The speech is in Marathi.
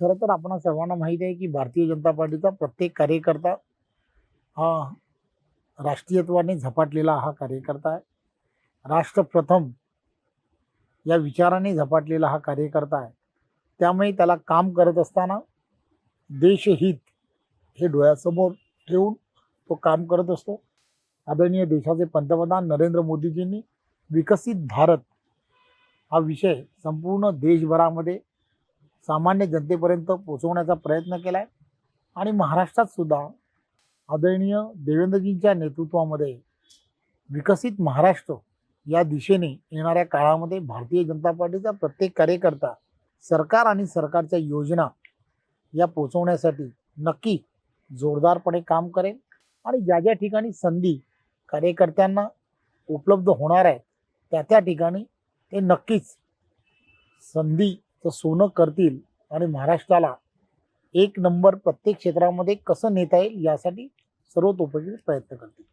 खरं तर आपण सर्वांना माहीत आहे की भारतीय जनता पार्टीचा प्रत्येक कार्यकर्ता हा राष्ट्रीयत्वाने झपाटलेला हा कार्यकर्ता आहे. राष्ट्रप्रथम या विचाराने झपाटलेला हा कार्यकर्ता आहे. त्यामुळे त्याला काम करत असताना देशहित हे डोळ्यासमोर ठेवून तो काम करत असतो. आदरणीय देशाचे पंतप्रधान नरेंद्र मोदीजींनी विकसित भारत हा विषय संपूर्ण देशभरामध्ये सामान्य जनतेपर्यंत पोचवण्याचा प्रयत्न केला आहे आणि महाराष्ट्रात सुद्धा आदरणीय देवेंद्रजींच्या नेतृत्वामध्ये विकसित महाराष्ट्र या दिशेने येणाऱ्या काळामध्ये भारतीय जनता पार्टीचा प्रत्येक कार्यकर्ता सरकार आणि सरकारच्या योजना या पोचवण्यासाठी नक्की जोरदारपणे काम करेल. आणि ज्या ज्या ठिकाणी संधी कार्यकर्त्यांना उपलब्ध होणार आहे त्या त्या ठिकाणी ते नक्कीच संधी तर सोनं करतील आणि महाराष्ट्राला एक नंबर प्रत्येक क्षेत्रामध्ये कसं नेता येईल यासाठी सर्वतोपरी प्रयत्न करतील.